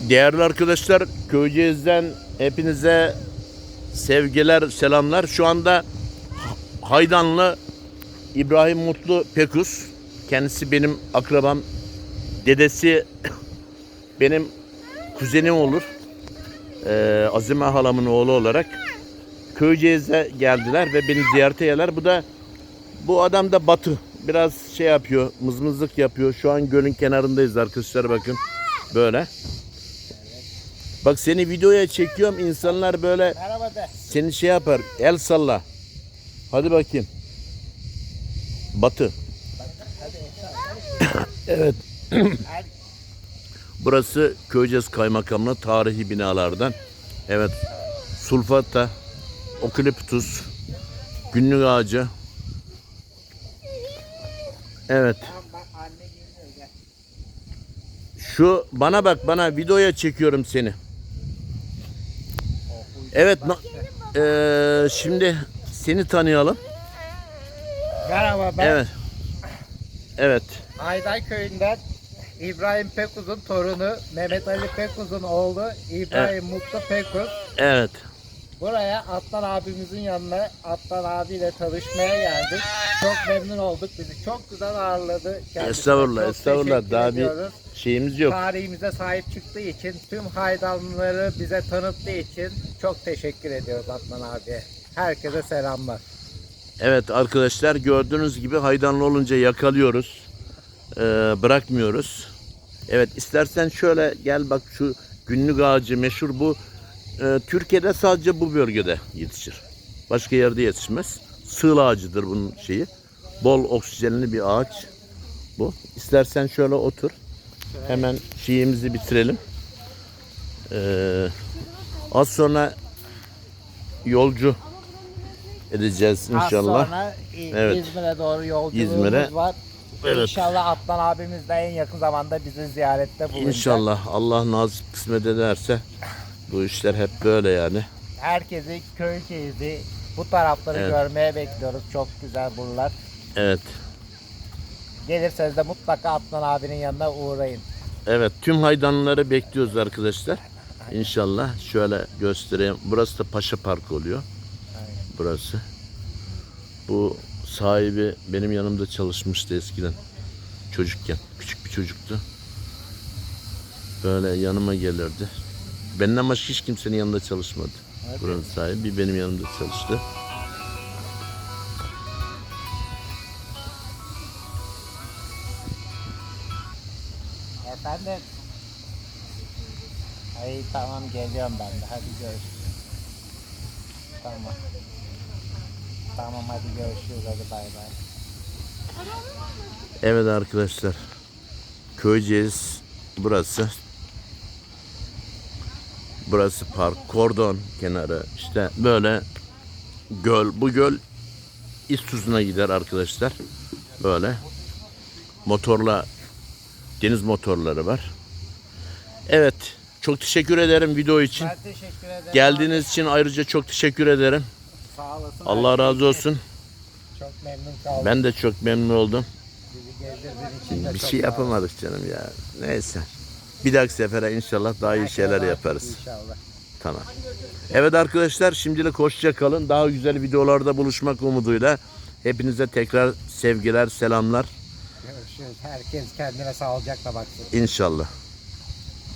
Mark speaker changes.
Speaker 1: Değerli arkadaşlar, Köyceğiz'den hepinize sevgiler, selamlar. Şu anda Haydanlı İbrahim Mutlu Pekus. Kendisi benim akrabam. Dedesi benim kuzenim olur. Ee, Azime halamın oğlu olarak. Köyceğiz'e geldiler ve beni ziyarete geldiler. Bu da bu adam da Batı. Biraz şey yapıyor, mızmızlık yapıyor. Şu an gölün kenarındayız arkadaşlar bakın. Böyle. Bak seni videoya çekiyorum. insanlar böyle
Speaker 2: Merhaba de.
Speaker 1: seni şey yapar. El salla. Hadi bakayım. Batı. evet. Burası Köyceğiz Kaymakamlığı tarihi binalardan. Evet. Sulfata, okaliptus, günlük ağacı. Evet. Şu bana bak bana videoya çekiyorum seni. Evet. na- eee, şimdi seni tanıyalım.
Speaker 2: Merhaba ben
Speaker 1: Evet. Evet.
Speaker 2: Ayday köyünden İbrahim Pekuz'un torunu Mehmet Ali Pekuz'un oğlu İbrahim Mutlu Pekuz.
Speaker 1: Evet.
Speaker 2: Buraya Atlan abimizin yanına Atlan abiyle tanışmaya geldik. Çok memnun olduk. Bizi çok güzel ağırladı. Kendisine
Speaker 1: Estağfurullah,
Speaker 2: çok
Speaker 1: estağfurullah.
Speaker 2: teşekkür
Speaker 1: Daha bir
Speaker 2: ediyoruz.
Speaker 1: Şeyimiz yok.
Speaker 2: Tarihimize sahip çıktığı için, tüm haydanları bize tanıttığı için çok teşekkür ediyoruz Atlan abiye. Herkese selamlar.
Speaker 1: Evet arkadaşlar gördüğünüz gibi haydanlı olunca yakalıyoruz. Eee, bırakmıyoruz. Evet istersen şöyle gel bak şu günlük ağacı meşhur bu. Eee, Türkiye'de sadece bu bölgede yetişir. Başka yerde yetişmez. Sığıl ağacıdır bunun şeyi. Bol oksijenli bir ağaç bu. İstersen şöyle otur. Hemen şeyimizi bitirelim. Eee, az sonra yolcu edeceğiz inşallah.
Speaker 2: Az sonra İ-
Speaker 1: Evet.
Speaker 2: İzmir'e doğru yolculuğumuz
Speaker 1: İzmir'e.
Speaker 2: var.
Speaker 1: Evet.
Speaker 2: İnşallah Atlan abimiz de en yakın zamanda bizi ziyarette bulunacak.
Speaker 1: İnşallah Allah nasip kısmet ederse bu işler hep böyle yani.
Speaker 2: Herkesi Köyceğiz'i bu tarafları
Speaker 1: Evet.
Speaker 2: görmeye bekliyoruz. Çok güzel buralar.
Speaker 1: Evet.
Speaker 2: Gelirseniz de mutlaka Atlan abinin yanına uğrayın.
Speaker 1: Evet tüm haydanları bekliyoruz arkadaşlar. İnşallah şöyle göstereyim. Burası da Paşa Park oluyor. Burası. Bu sahibi benim yanımda çalışmıştı eskiden. Çocukken. Küçük bir çocuktu. Böyle yanıma gelirdi. Benden başka hiç kimsenin yanında çalışmadı. Buranın sahibi benim yanımda çalıştı.
Speaker 2: Efendim. Ay tamam geliyorum ben de. Hadi görüşürüz. Tamam. Tamam hadi görüşürüz. Hadi bay bay.
Speaker 1: Evet arkadaşlar. Köyceğiz burası. Burası park, kordon kenarı. İşte böyle göl. Bu göl İstuz'una gider arkadaşlar. Böyle. Motorla deniz motorları var. Evet. Çok teşekkür ederim video için.
Speaker 2: Ben teşekkür ederim.
Speaker 1: Geldiğiniz için ayrıca çok teşekkür ederim.
Speaker 2: Sağ olasın.
Speaker 1: Allah razı olsun.
Speaker 2: Çok memnun kaldım.
Speaker 1: Ben de çok memnun oldum. Bir şey yapamadık canım ya. Neyse. Bir dahaki sefere inşallah daha iyi şeyler yaparız.
Speaker 2: İnşallah.
Speaker 1: Tamam. Evet arkadaşlar şimdilik hoşça kalın. Daha güzel videolarda buluşmak umuduyla. Hepinize tekrar sevgiler, selamlar.
Speaker 2: Görüşürüz. Herkes kendine sağlıcakla baksın.
Speaker 1: İnşallah.